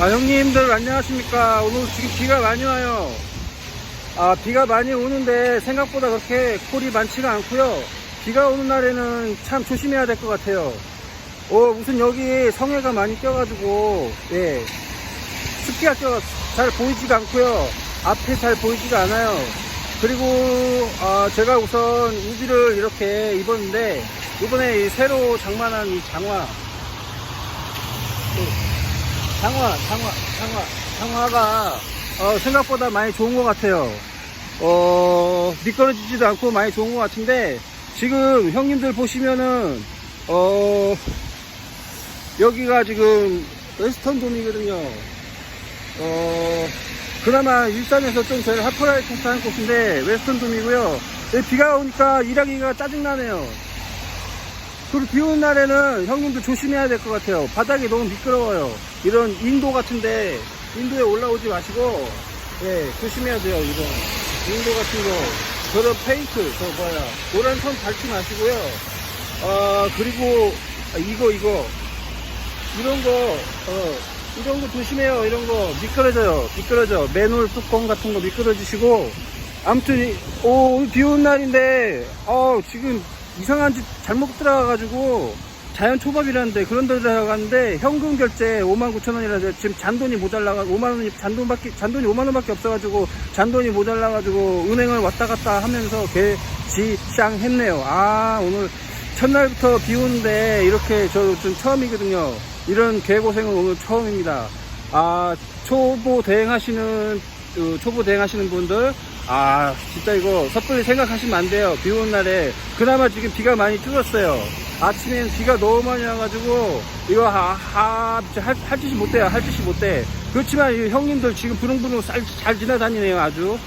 아, 형님들 안녕하십니까. 오늘 지금 비가 많이 와요. 아, 비가 많이 오는데 생각보다 그렇게 콜이 많지가 않고요. 비가 오는 날에는 참 조심해야 될 것 같아요. 어, 무슨 여기 성해가 많이 껴가지고, 예. 습기가 껴, 잘 보이지가 않고요. 앞에 잘 보이지가 않아요. 그리고, 아, 제가 우선 우비를 이렇게 입었는데, 이번에 이 새로 장만한 이 장화, 장화, 장화, 장화, 장화가 어, 생각보다 많이 좋은 것 같아요. 어, 미끄러지지도 않고 많이 좋은 것 같은데 지금 형님들 보시면은 어, 여기가 지금 웨스턴 돔이거든요. 어, 그나마 일산에서 좀 제일 핫플라이트 하는 곳인데 웨스턴 돔이고요. 예, 비가 오니까 일하기가 짜증나네요. 그리고 비 오는 날에는 형님도 조심해야 될 것 같아요. 바닥이 너무 미끄러워요. 이런 인도 같은데 인도에 올라오지 마시고 예 조심해야 돼요. 이런 인도 같은 거 저런 페인트 저 뭐야 노란 선 밟지 마시고요. 아 그리고 아, 이거 이거 이런 거 어, 이런 거 조심해요. 이런 거 미끄러져요. 미끄러져. 맨홀 뚜껑 같은 거 미끄러지시고 아무튼 오비 오는 날인데 어 지금 이상한 집 잘못 들어가가지고 자연 초밥이라는데 그런 데 들어갔는데 현금 결제 5만 9천 원이라서 지금 잔돈이 모자라가 5만 원이 잔돈밖에 잔돈이 5만 원밖에 없어가지고 잔돈이 모자라가지고 은행을 왔다 갔다 하면서 개지쌍 했네요. 아 오늘 첫날부터 비 오는데 이렇게 저 좀 처음이거든요. 이런 개고생은 오늘 처음입니다. 아 초보 대행하시는 그 초보 대행하시는 분들 아 진짜 이거 섣불리 생각하시면 안 돼요 비 오는 날에 그나마 지금 비가 많이 줄었어요 아침엔 비가 너무 많이 와가지고 이거 하, 하, 할, 할 짓이 못돼요. 할 짓이 못돼 그렇지만 이 형님들 지금 부릉부릉 잘, 잘 지나다니네요 아주.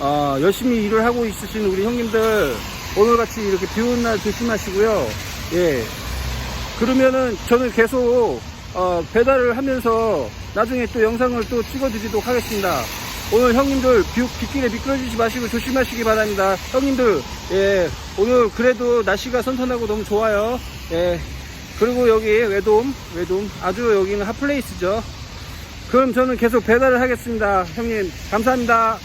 어, 열심히 일을 하고 있으신 우리 형님들 오늘같이 이렇게 비 오는 날 조심하시고요. 예. 그러면은 저는 계속 어, 배달을 하면서 나중에 또 영상을 또 찍어드리도록 하겠습니다. 오늘 형님들 비, 빗길에 미끄러지지 마시고 조심하시기 바랍니다. 형님들 예 오늘 그래도 날씨가 선선하고 너무 좋아요. 예 그리고 여기 외돔 외돔 아주 여기는 핫플레이스죠. 그럼 저는 계속 배달을 하겠습니다. 형님 감사합니다.